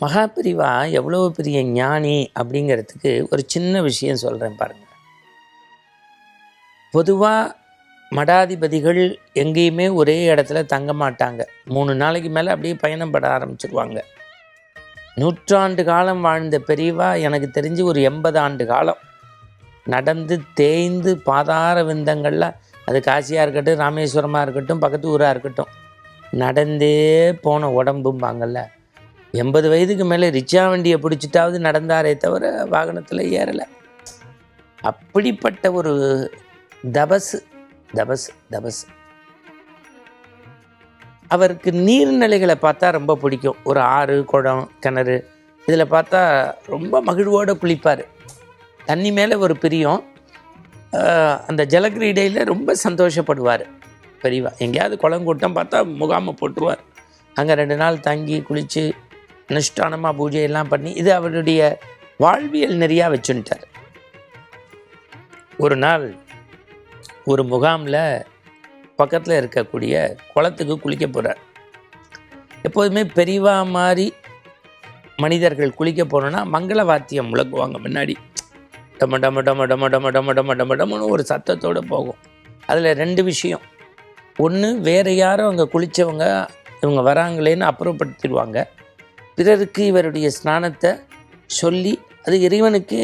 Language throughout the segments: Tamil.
மகாபிரிவா எவ்வளோ பெரிய ஞானி அப்படிங்கிறதுக்கு ஒரு சின்ன விஷயம் சொல்கிறேன் பாருங்கள் பொதுவாக மடாதிபதிகள் எங்கேயுமே ஒரே இடத்துல தங்க மாட்டாங்க. மூணு நாளைக்கு மேலே அப்படியே பயணம் பட ஆரம்பிச்சிருவாங்க. நூற்றாண்டு காலம் வாழ்ந்த பெரியவா எனக்கு தெரிஞ்சு ஒரு எண்பது ஆண்டு காலம். நடந்து தேய்ந்து பாதார விந்தங்களில் அது காசியாக இருக்கட்டும் ராமேஸ்வரமாக இருக்கட்டும் பக்கத்து ஊராக இருக்கட்டும் நடந்தே போன உடம்பும்பாங்கல்ல. எண்பது வயதுக்கு மேலே ரிச்சா வண்டியை பிடிச்சிட்டாவது நடந்தாரே தவிர வாகனத்தில் ஏறலை. அப்படிப்பட்ட ஒரு தபசு தபஸ் தபஸ். அவருக்கு நீர்நிலைகளை பார்த்தா ரொம்ப பிடிக்கும். ஒரு ஆறு குளம் கிணறு. இதில் பார்த்தா ரொம்ப மகிழ்வோடு குளிப்பார். தண்ணி மேலே ஒரு பிரியம். அந்த ஜலக்கிரீடையில் ரொம்ப சந்தோஷப்படுவார். பெரியவா எங்கேயாவது குளம் கூட்டம் பார்த்தா முகாமை போட்டுருவார். அங்கே ரெண்டு நாள் தங்கி குளித்து அனுஷ்டானமாக பூஜையெல்லாம் பண்ணி இது அவருடைய வாழ்வியல் நெறியாக வச்சுட்டார் ஒரு நாள் ஒரு முகாமில் பக்கத்தில் இருக்கக்கூடிய குளத்துக்கு குளிக்க போகிறார் எப்போதுமே பெரியவா மாதிரி மனிதர்கள் குளிக்க போனோன்னா மங்கள வாத்தியம் முழங்குவாங்க முன்னாடி. டம டம டம டம டம டம டம டம டமன்னு ஒரு சத்தத்தோடு போகும். அதில் ரெண்டு விஷயம். ஒன்று வேறு யாரும் அங்கே குளித்தவங்க இவங்க வராங்களேன்னு அப்புறப்படுத்திடுவாங்க. பிறருக்கு இவருடைய ஸ்நானத்தை சொல்லி அது இறைவனுக்கு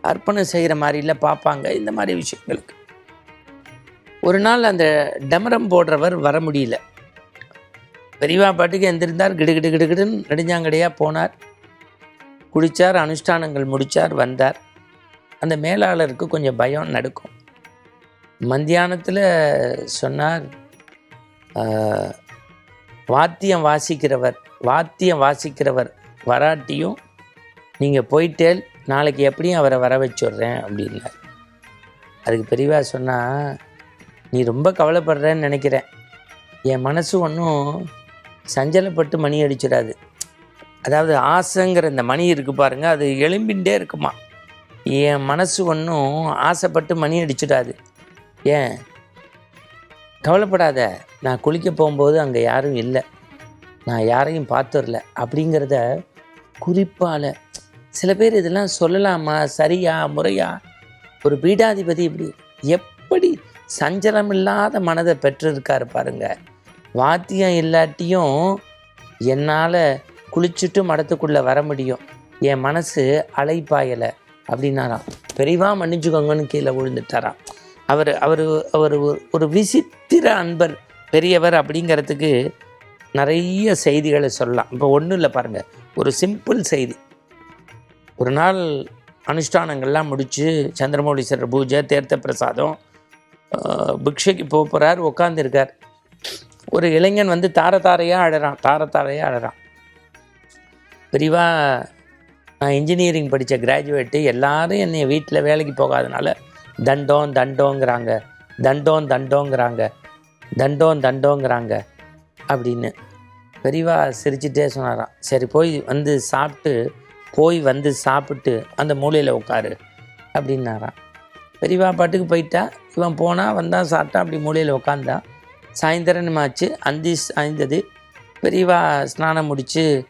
அர்ப்பணம் செய்கிற மாதிரியில் பார்ப்பாங்க. இந்த மாதிரி விஷயங்களுக்கு. ஒரு நாள் அந்த டமரம் போடுறவர் வர முடியல. பெரியவா பாட்டுக்கு எந்திருந்தார் கிடு கிடு கிடுகிடுன்னு நெடுஞ்சாங்கடையாக போனார். குடித்தார் அனுஷ்டானங்கள் முடித்தார் வந்தார். அந்த மேலாளருக்கு கொஞ்சம் பயம் நடக்கும். மத்தியானத்தில் சொன்னார் வாத்தியம் வாசிக்கிறவர் வாத்தியம் வாசிக்கிறவர் வராட்டியும் நீங்கள் போயிட்டேல் நாளைக்கு எப்படியும் அவரை வர வச்சுட்றேன் அப்படின்னார். அதுக்கு பெரியவா சொன்னால் நீ ரொம்ப கவலைப்படுறேன்னு நினைக்கிறேன். என் மனசு ஒன்றும் சஞ்சலப்பட்டு மணி அடிச்சிடாது. அதாவது ஆசைங்கிற இந்த மணி இருக்குது பாருங்கள் அது எலும்பின்ண்டே இருக்குமா. என் மனசு ஒன்றும் ஆசைப்பட்டு மணி அடிச்சிடாது. ஏன்? கவலைப்படாத நான் குளிக்க போகும்போது அங்கே யாரும் இல்லை. நான் யாரையும் பார்த்துடல அப்படிங்கிறத குறிப்பால் சில பேர் இதெல்லாம் சொல்லலாமா? சரியா? முறையா? ஒரு பீடாதிபதி இப்படி எப்படி சஞ்சலம் இல்லாத மனதை பெற்றிருக்காரு பாருங்க. வாத்தியம் இல்லாட்டியும் என்னால் குளிச்சுட்டு மடத்துக்குள்ளே வர முடியும். என் மனசு அலைப்பாயலை அப்படின்னாராம். பெரியவா மன்னிச்சுக்கோங்கன்னு கீழே விழுந்துட்டாராம். அவர் அவர் அவர் ஒரு- ஒரு விசித்திர அன்பர் பெரியவர் அப்படிங்கிறதுக்கு நிறைய செய்திகளை சொல்லலாம். இப்போ ஒன்றும் இல்லை பாருங்கள் ஒரு சிம்பிள் செய்தி. ஒரு நாள் அனுஷ்டானங்கள்லாம் முடித்து சந்திரமௌலீஸ்வரர் பூஜை தேர்த்த பிரசாதம் பிக்ஷைக்கு போக போகிறார் உட்காந்துருக்கார் ஒரு இளைஞன் வந்து தார தாரையாக அழறான் தார தாரையாக அழறான். பெரியவா நான் இன்ஜினியரிங் படித்த கிராஜுவேட்டு எல்லாரும் என்னை வீட்டில் வேலைக்கு போகாதனால தண்டம் தண்டோங்கிறாங்க. தண்டம் தண்டோங்கிறாங்க. தண்டம் தண்டோங்கிறாங்க. அப்படின்னு பெரியவா சிரிச்சிட்டே சொன்னாராம். சரி போய் வந்து சாப்பிட்டு போய் வந்து சாப்பிட்டு அந்த மூலையில் உட்காரு அப்படின்னாராம். பெரியவா பாட்டுக்கு போயிட்டா. இவன் போனால் வந்தான் சாப்பிட்டா அப்படி மூலையில் உட்காந்தான் சாயந்தரமாச்சு அந்தி சாய்ந்தது. பெரியவா ஸ்நானம் முடித்து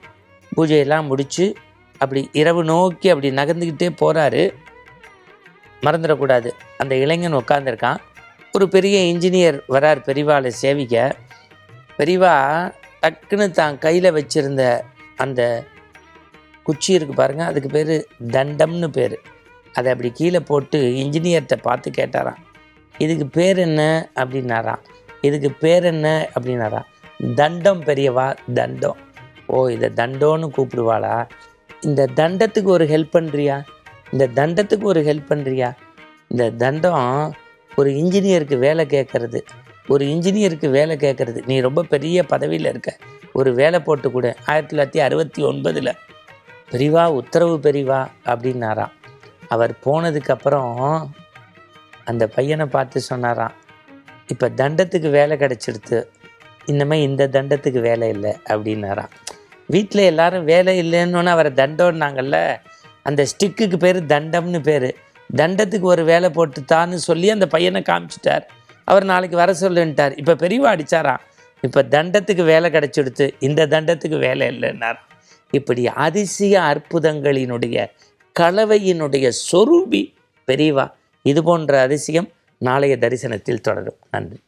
பூஜையெல்லாம் முடித்து அப்படி இரவு நோக்கி அப்படி நகர்ந்துக்கிட்டே போகிறாரு மறந்துடக்கூடாது. அந்த இளைஞன் உட்காந்துருக்கான் ஒரு பெரிய இன்ஜினியர் வரார் பெரிவாளை சேவிக்க. பெரியவா டக்குன்னு தான் கையில் வச்சிருந்த அந்த குச்சி இருக்குது பாருங்கள் அதுக்கு பேர் தண்டம்னு பேர். அதை அப்படி கீழே போட்டு இன்ஜினியர்கிட்ட பார்த்து கேட்டாராம். இதுக்கு பேர் என்ன அப்படின்னாராம். இதுக்கு பேர் என்ன அப்படின்னாராம். தண்டம் பெரியவா தண்டம். ஓ இதை தண்டோன்னு கூப்பிடுவாளா? இந்த தண்டத்துக்கு ஒரு ஹெல்ப் பண்ணுறியா இந்த தண்டத்துக்கு ஒரு ஹெல்ப் பண்ணுறியா இந்த தண்டம் ஒரு இன்ஜினியருக்கு வேலை கேட்கறது ஒரு இன்ஜினியருக்கு வேலை கேட்கறது நீ ரொம்ப பெரிய பதவியில் இருக்க. ஒரு வேலை போட்டு கொடு. ஆயிரத்தி தொள்ளாயிரத்தி அறுபத்தி ஒன்பதில் பெரிவா உத்தரவு பெரிவா அப்படின்னாராம். அவர் போனதுக்கப்புறம் அந்த பையனை பார்த்து சொன்னாராம் இப்போ தண்டத்துக்கு வேலை கிடச்சிடுத்து. இன்னமே இந்த தண்டத்துக்கு வேலை இல்லை அப்படின்னாராம். வீட்டில் எல்லாரும் வேலை இல்லைன்னு அவரை தண்டோன்னாங்கல்ல. அந்த ஸ்டிக்குக்கு பேர் தண்டம்னு பேர். தண்டத்துக்கு ஒரு வேலை போட்டுத்தான்னு சொல்லி அந்த பையனை காமிச்சிட்டார். அவர் நாளைக்கு வர சொல்லுன்ட்டார். இப்போ பெரியவா அடித்தாராம் இப்போ தண்டத்துக்கு வேலை கிடச்சிடுத்து. இந்த தண்டத்துக்கு வேலை இல்லைன்னார். இப்படி அதிசய அற்புதங்களினுடைய கலவையினுடைய சொரூபி பெரியவா. இது போன்ற அதிசயம் நாளைய தரிசனத்தில் தொடரும். நன்றி.